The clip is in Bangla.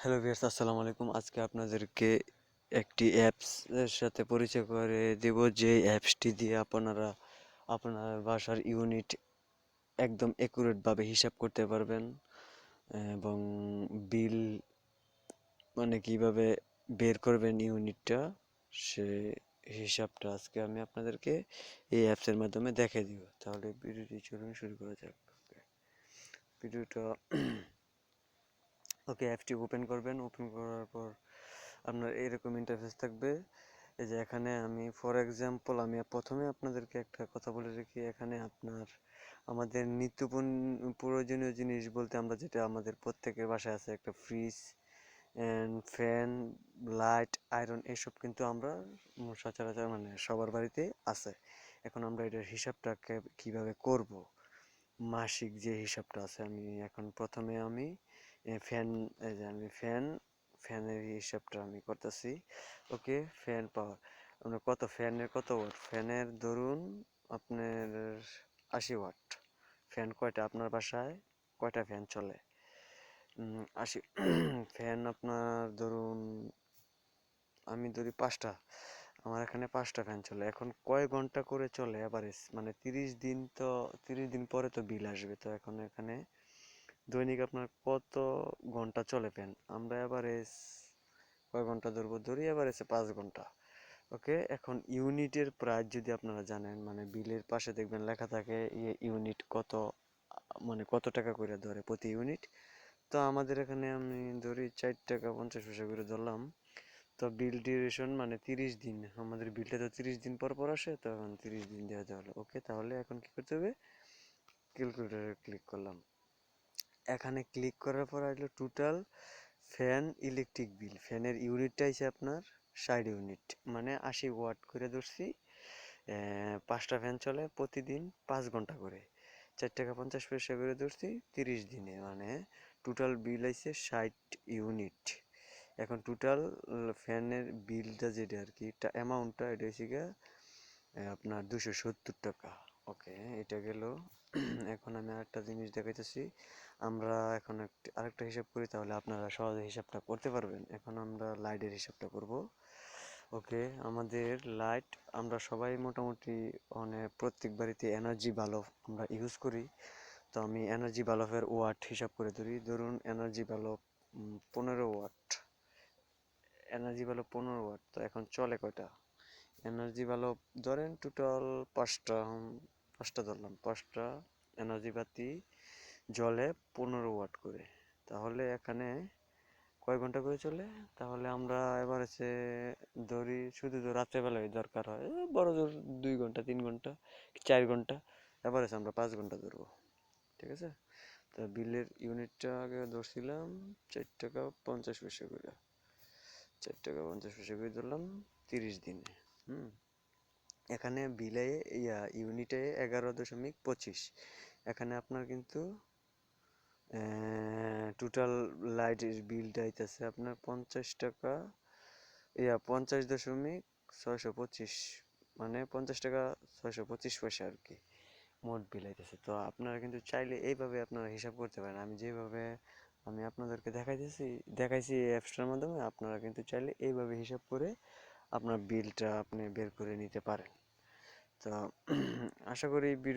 হ্যালো ভিউয়ার্স আসসালামু আলাইকুম। আজকে আপনাদেরকে একটি অ্যাপস এর সাথে পরিচয় করে দেব যে অ্যাপসটি দিয়ে আপনারা আপনার বাসার ইউনিট একদম একুরেট ভাবে হিসাব করতে পারবেন এবং বিল মানে কীভাবে বের করবেন ইউনিটটা সে হিসাবটা আজকে আমি আপনাদেরকে এই অ্যাপসের মাধ্যমে দেখিয়ে দিব। তাহলে ভিডিওটি চলুন শুরু করা যাক। ভিডিওটা ওকে অ্যাপটি ওপেন করবেন। ওপেন করার পর আপনার এরকম ইন্টারফেস থাকবে। এই যে এখানে আমি ফর এক্সাম্পল আমি প্রথমে আপনাদেরকে একটা কথা বলে রাখি। এখানে আপনার আমাদের নিত্য প্রয়োজনীয় জিনিস বলতে আমরা যেটা আমাদের প্রত্যেকের বাসায় আছে, একটা fridge and fan light iron এসব কিন্তু আমরা সচরাচর মানে সবার বাড়িতে আছে। এখন আমরা এটার হিসাবটাকে কীভাবে করব? মাসিক যে হিসাবটা আছে, আমি এখন প্রথমে আমি ফ্যান আমি ফ্যান, ফ্যানের হিসাবটা আমি করতেছি। Okay, fan power. আমরা কত ফ্যানের, কত ওয়াট? ফ্যানের ধরুন আপনার আশি ওয়াট। ফ্যান কয়টা আপনার বাসায়? কয়টা ফ্যান চলে? আশি ফ্যান আপনার ধরুন, আমি ধরি পাঁচটা। আমার এখানে পাঁচটা ফ্যান চলে। এখন কয় ঘণ্টা করে চলে এভারেজ মানে তিরিশ দিন তো, তিরিশ দিন পরে তো বিল আসবে। তো এখন এখানে দৈনিক আপনার কত ঘণ্টা চলে ফ্যান আমরা এভারেজ কয় ঘণ্টা ধরবো? ধরি এভারেজে পাঁচ ঘণ্টা। ওকে এখন ইউনিটের প্রাইস যদি আপনারা জানেন মানে বিলের পাশে দেখবেন লেখা থাকে ইয়ে ইউনিট কত মানে কত টাকা করে ধরে প্রতি ইউনিট তো আমাদের এখানে আমি ধরি চার টাকা পঞ্চাশ পয়সা করে ধরলাম। তো বিল ডিউরেশন মানে তিরিশ দিন। আমাদের বিলটা তো তিরিশ দিন পর পর আসে, তো এখন তিরিশ দিন দেওয়া হলো। ওকে তাহলে এখন কি করতে হবে? ক্যালকুলেটারে ক্লিক করলাম। এখানে ক্লিক করার পর আসলো টোটাল ফ্যান ইলেকট্রিক বিল ফ্যানের ইউনিটটা আছে আপনার ষাট ইউনিট মানে আশি ওয়াট করে ধরছি। পাঁচটা ফ্যান চলে প্রতিদিন পাঁচ ঘণ্টা করে। চার টাকা পঞ্চাশ পয়সা করে ধরছি তিরিশ দিনে মানে টোটাল বিল আছে ষাট ইউনিট এখন টোটাল ফ্যানের বিলটা যেটা আর কি অ্যামাউন্টটা এটা হচ্ছে গিয়ে আপনার দুশো সত্তর টাকা। ওকে, এটা গেল। এখন আমি আরেকটা জিনিস দেখাইতেছি। আমরা এখন একটা, আরেকটা হিসাব করি, তাহলে আপনারা সহজে হিসাবটা করতে পারবেন। এখন আমরা লাইটের হিসাবটা করব। ওকে, আমাদের লাইট, আমরা সবাই মোটামুটি মানে প্রত্যেক বাড়িতে এনার্জি বাল্ব আমরা ইউজ করি। তো আমি এনার্জি বাল্বের ওয়াট হিসাব করে ধরি। ধরুন এনার্জি বাল্ব পনেরো ওয়াট। এনার্জি বাল্ব পনেরো ওয়াট, তো এখন চলে কয়টা? এনার্জি বাল্ব ধরেন টোটাল পাঁচটা পাঁচটা ধরলাম। পাঁচটা এনার্জি বাতি, জলে পনেরো ওয়াট করে। তাহলে এখানে কয় ঘণ্টা করে চলে? তাহলে আমরা এবার হচ্ছে ধরি শুধু রাত্রেবেলায় দরকার হয় বড় জোর দুই ঘণ্টা, তিন ঘণ্টা চার ঘণ্টা, এবার হচ্ছে আমরা পাঁচ ঘণ্টা ধরবো। ঠিক আছে? তো বিলের ইউনিটটা আগে ধরছিলাম, চার টাকা পঞ্চাশ পয়সা করে। চার টাকা পঞ্চাশ পয়সা করে ধরলাম তিরিশ দিনে। হুম? এখানে বিলে, ইয়া ইউনিটে এগারো দশমিক পঁচিশ। এখানে আপনার কিন্তু টোটাল লাইটের বিলটা আইতেছে আপনার পঞ্চাশ টাকা, ইয়া, পঞ্চাশ দশমিক ছয়শো পঁচিশ মানে পঞ্চাশ টাকা ছয়শো পঁচিশ পয়সা আর কি, মোট বিল আইতেছে তো আপনারা কিন্তু চাইলে এইভাবে আপনারা হিসাব করতে পারেন। আমি যেভাবে, আমি আপনাদেরকে দেখাইতেছি, দেখাইছি অ্যাপসটার মাধ্যমে, আপনারা কিন্তু চাইলে এইভাবে হিসাব করে আপনার বিলটা আপনি বের করে নিতে পারেন। তো আশা করি ভিডিও